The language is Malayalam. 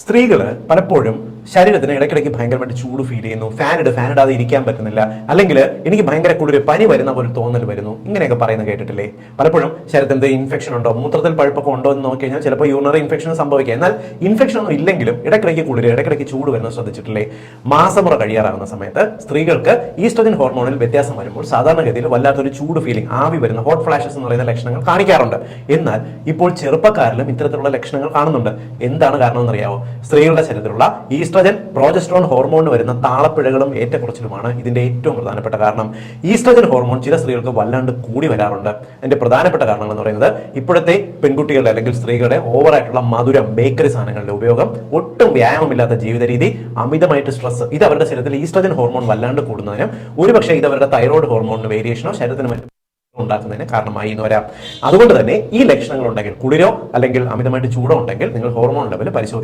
സ്ത്രീകൾ പലപ്പോഴും ശരീരത്തിന് ഇടയ്ക്കിടയ്ക്ക് ഭയങ്കരമായിട്ട് ചൂട് ഫീൽ ചെയ്യുന്നു. ഫാൻ ഇട് ഫാൻ ഇടാതെ ഇരിക്കാൻ പറ്റുന്നില്ല. അല്ലെങ്കിൽ എനിക്ക് ഭയങ്കര കൂടുതൽ പനി വരുന്ന ഒരു തോന്നൽ വരുന്നു. ഇങ്ങനെയൊക്കെ പറയുന്നത് കേട്ടിട്ടില്ലേ? പലപ്പോഴും ശരീരത്തിൽ ഇൻഫെക്ഷൻ ഉണ്ടോ? മൂത്രത്തിൽ പഴുപ്പൊക്കെ ഉണ്ടോ എന്ന് നോക്കി കഴിഞ്ഞാൽ ചിലപ്പോൾ യൂണറി ഇൻഫെക്ഷൻ സംഭവിക്കാം. എന്നാൽ ഇൻഫെക്ഷൻ ഒന്നും ഇല്ലെങ്കിലും ഇടയ്ക്കിടയ്ക്ക് കൂടുതൽ ഇടയ്ക്കിടയ്ക്ക് ചൂട് വരുന്നത് ശ്രദ്ധിച്ചിട്ടില്ലേ? മാസമുറ കഴിയാറാകുന്ന സമയത്ത് സ്ത്രീകൾക്ക് ഈസ്ട്രജൻ ഹോർമോണിൽ വ്യത്യാസം വരുമ്പോൾ സാധാരണഗതിയിൽ വല്ലാത്തൊരു ചൂട് ഫീലിംഗ് ആവി വരുന്ന ഹോട്ട് ഫ്ലാഷസ് എന്ന് പറയുന്ന ലക്ഷണങ്ങൾ കാണിക്കാറുണ്ട്. എന്നാൽ ഇപ്പോൾ ചെറുപ്പക്കാരിലും ഇത്തരത്തിലുള്ള ലക്ഷണങ്ങൾ കാണുന്നുണ്ട്. എന്താണ് കാരണം എന്നറിയാവോ സ്ത്രീകളുടെ ശരീരത്തിലുള്ള ഈസ്ട്രജൻ പ്രോജസ്ട്രോൺ ഹോർമോണിന് വരുന്ന താളപ്പിഴകളും ഏറ്റക്കുറച്ചിലുമാണ് ഇതിന്റെ ഏറ്റവും പ്രധാനപ്പെട്ട കാരണം. ഈസ്ട്രജൻ ഹോർമോൺ ചില സ്ത്രീകൾക്ക് വല്ലാണ്ട് കൂടി വരാറുണ്ട്. അതിന്റെ പ്രധാനപ്പെട്ട കാരണങ്ങൾ എന്ന് പറയുന്നത് ഇപ്പോഴത്തെ പെൺകുട്ടികളുടെ അല്ലെങ്കിൽ സ്ത്രീകളുടെ ഓവറായിട്ടുള്ള മധുര ബേക്കറി സാധനങ്ങളുടെ ഉപയോഗം ഒട്ടും വ്യായാമമില്ലാത്ത ജീവിത രീതി അമിതമായിട്ട് സ്ട്രെസ് ഇത് അവരുടെ ശരീരത്തിൽ ഈസ്ട്രജൻ ഹോർമോൺ വല്ലാണ്ട് കൂടുന്നതിനും ഒരുപക്ഷെ ഇത് അവരുടെ തൈറോയ്ഡ് ഹോർമോണിന് വേരിയേഷനോ ശരീരത്തിന് ഉണ്ടാക്കുന്നതിന് കാരണമായി എന്ന് വരാം. അതുകൊണ്ട് തന്നെ ഈ ലക്ഷണങ്ങൾ ഉണ്ടെങ്കിൽ കുളിരോ അല്ലെങ്കിൽ അമിതമായിട്ട് ചൂടോ ഉണ്ടെങ്കിൽ നിങ്ങൾ ഹോർമോൺ ലെവൽ പരിശോധിക്കും